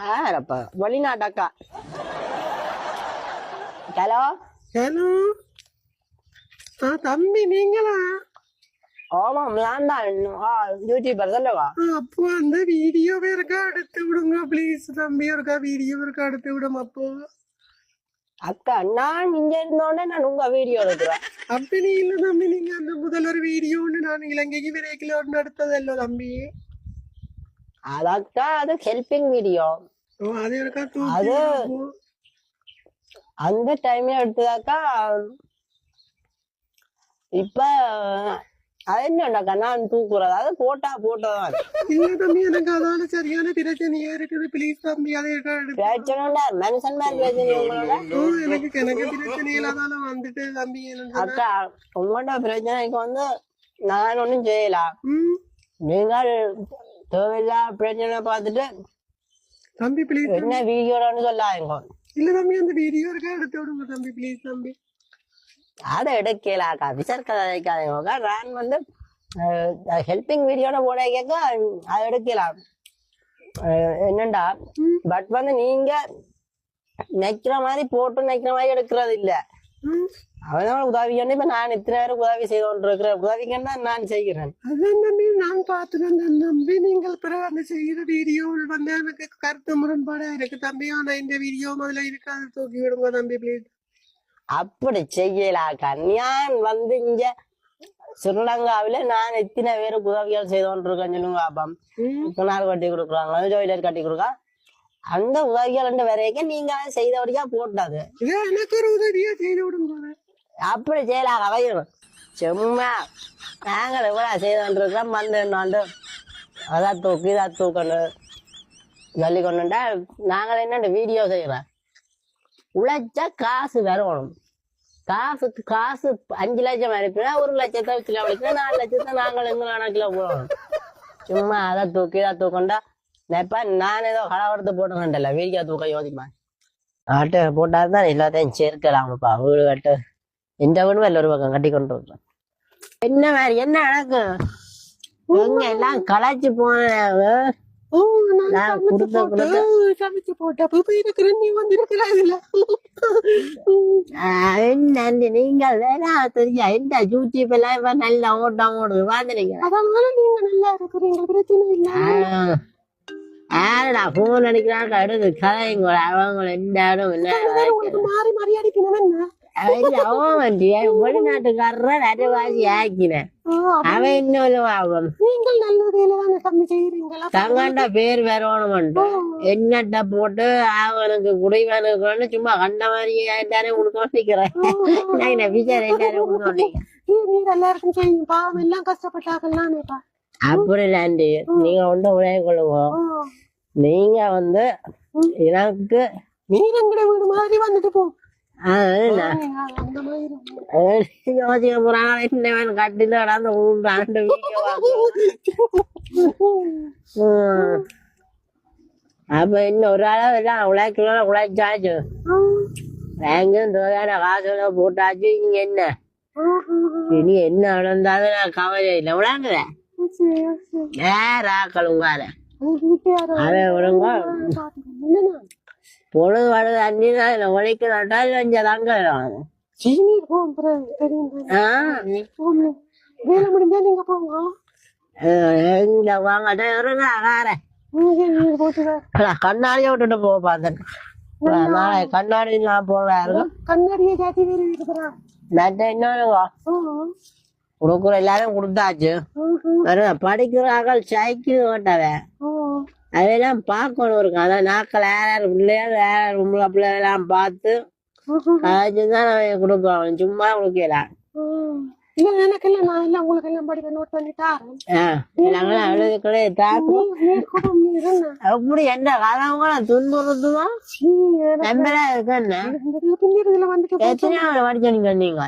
ஆரப்பா வெளிநாட்டக்கா hello hello தம்பி நீங்களா ஆமாம் நான் தான் யூடியூபர் தானேவா அப்போ அந்த வீடியோ இருக்கா எடுத்து விடுங்க ப்ளீஸ் தம்பி இருக்கா வீடியோ இருக்கா எடுத்து விடும் அப்போ அக்கா நான் இங்க இருந்தோடனே நான் உங்க வீடியோ எடுக்கிறேன் அப்படி இல்ல தம்பி நீங்க அந்த முதல் ஒரு வீடியோ ஒன்று நான் இலங்கைக்கு விரைக்கில் ஒன்று எடுத்ததല്ലോ தம்பி அக்கா அது ஹெல்பிங் வீடியோ ஓ அது இருக்கா அது- தூக்கி அந்த டைம்ல எடுத்ததாக்கா இப்ப அது என்னண்டாக்கா நான் தூக்குறது? அது போட்டா போட்டதான் இல்ல தம்பி எனக்கு சரியான பிரச்சனையா இருக்குது ப்ளீஸ் தம்பி அதை இருக்கா எடுத்து பிரச்சனை இல்ல மனுஷன் மாதிரி பிரச்சனை எனக்கு எனக்கு வந்துட்டு தம்பி அக்கா உங்களோட பிரச்சனைக்கு வந்து நான் ஒண்ணும் செய்யலாம் ம். நீங்கள் தேவையில்லா பிரச்சனை பார்த்துட்டு தம்பி ப்ளீஸ் என்ன வீடியோன்னு சொல்லாதீங்க. இல்ல தம்பி அந்த வீடியோ இருக்கா? எடுத்து விடுங்க தம்பி ப்ளீஸ் தம்பி. அதை எடுக்கலாக்கா விசார் கதை வைக்காதீங்க நான் வந்து ஹெல்பிங் வீடியோட போட கேட்க அதை எடுக்கலாம் என்னண்டா? பட் வந்து நீங்க நிக்கிற மாதிரி போட்டு நிக்கிற மாதிரி எடுக்கிறது இல்ல. ம் அவனால உதவி பண்ணி இப்ப நான் இத்தனை பேருக்கு உதவி செய்து கொண்டிருக்கிறேன். உதவிக்கு தான் நான் செய்கிறேன். அதான் நான் பார்த்துட்டு நம்பி நீங்கள் பிறகு அந்த செய்கிற வீடியோவில் வந்து எனக்கு கருத்து முரண்பாடா இருக்கு தம்பி. ஆனா இந்த வீடியோ முதல்ல இருக்காது. தூக்கி விடுங்க தம்பி ப்ளீஸ் அப்படி செய்யலாக்கா நான் வந்து இங்க ஸ்ரீலங்காவில நான் எத்தனை பேருக்கு உதவிகள் செய்து கொண்டிருக்கேன் சொல்லுங்க பாப்பம். கிணறு கட்டி கொடுக்குறாங்க. ஜோயிலர் கட்டி கொடுக்க? அந்த உதவிகள் வரைக்கும் நீங்க செய்தபடியா போட்டாது எனக்கு ஒரு உதவியா செய்து விடுங்க அப்படி செய்யலாம் அவையும் சும்மா நாங்கள் எவ்வளவு செய்து கொண்டிருக்கோம் வந்து வந்து அதை தூக்கி இதை தூக்கணும் சொல்லி கொண்டுட்டா நாங்கள் என்ன வீடியோ செய்கிறோம் உழைச்சா காசு வரணும் காசுக்கு காசு அஞ்சு லட்சம் அனுப்பினா ஒரு லட்சத்தை கிலோ வலிக்கினா நாலு லட்சத்தை நாங்கள் எங்க கணக்கில் போடணும். சும்மா அதை தூக்கி இதை தூக்கண்டா. இப்ப நான் ஏதோ கலவரத்தை போட்டுக்கண்டல வீடியோ தூக்க யோசிப்பேன் ஆட்டு போட்டால் தான் எல்லாத்தையும் சேர்க்கலாம்ப்பா வீடு கட்டு இந்த வீடு வேலை ஒரு பக்கம் கட்டி கொண்டு இருக்கேன் என்ன மாதிரி என்ன நடக்கும் எங்க எல்லாம் களைச்சு போன ஓ நான் கொடுத்த கொடுத்த சமைச்சு போட்ட அப்ப இருக்கிற நீ வந்து இருக்கிறாங்கல்ல என்ன நீங்கள் வேணா தெரியா இந்த யூடியூப் எல்லாம் இப்ப நல்ல ஓட்டம் ஓடுது அதனால நீங்க நல்லா இருக்கிறீங்க பிரச்சனை இல்ல யாருடா போன் அடிக்கிறாங்க அடுத்து கதைங்க அவங்க எந்த இடம் என்ன மாறி மாறி அடிக்கணும் என்ன? அவன் வெளிநாட்டுக்காரர் அரைவாசி ஆக்கினேன். அவன் இன்னும் அவன். நீங்கள் நல்ல வேலை தானே தம்பி செய்யறீங்களா தங்கண்ட பேர் வரணும்ட்டு என்னட்ட போட்டு அவனுக்கு குடிவனுக்கு சும்மா கண்ட மாதிரி எல்லாரும் கொடுக்க நிக்கிறேன் நான் விசார எல்லாரும் கொடுக்க நிக்கிறேன் நீங்க எல்லாருக்கும் செய்யுங்க பாவம் எல்லாம் கஷ்டப்பட்டாங்கல்லாம் நீப்பா அப்படி இல்லாண்டி நீங்க வந்து உழைய கொள்ளுங்க. நீங்க வந்து எனக்கு நீங்க எங்கட வீடு மாதிரி வந்துட்டு போ. யோசிக்க போறாங்க என்ன கட்டில நடந்து ஆண்டு அப்ப இன்னும் ஒரு அளவு எல்லாம் உழைக்கணும் உழைச்சாச்சு. பேங்கும் தேவையான காசுல போட்டாச்சு இங்க என்ன? இனி என்ன நடந்தாலும் நான் கவலை இல்லை விளாங்குறேன் நேராக்கள் உங்கால அதை விடுங்க. பொழுது வருது அண்ணி தான் உழைக்க நட்டால் இங்க தாங்க இங்க வாங்க. இருங்க போட்டு கண்ணாடியை விட்டுட்டு போக பார்த்தேன் நாளை கண்ணாடி நான் போவேன் கண்ணாடியை காட்டி வேறு இன்னொரு கொடுக்குற எல்லாரும் கொடுத்தாச்சு. படிக்கிறார்கள் சைக்கிள் ஓட்டவன் அதெல்லாம் பார்க்கணும் இருக்கு அதான் நாக்கள் யார் பிள்ளைகள் யார் உங்களை பிள்ளைகள்லாம் பார்த்து அதுதான் நான் கொடுப்போம் சும்மா கொடுக்கலாம் அப்படி என்ன துன்புறுத்துவோம் இருக்குன்னு. பின்னிருதுல வந்துட்டு எத்தனை படிச்சீங்க நீங்க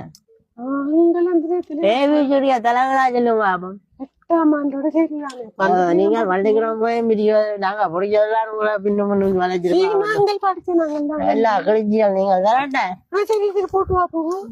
நீங்களாம் தினத்துல பேபி சூரிய தலைவரா சொல்லுங்க பாப்போம் எட்டாம் ஆண்டோட ஆஹ் நீங்க பள்ளிக்கூடம் போய் முடியோ நாங்க பிடிச்சதெல்லாம் உங்களை பின்ன பண்ணி வளைச்சிருக்கோம் நாங்கள் படிச்சு தரட்டேன் சரி போட்டு வா போவோம்.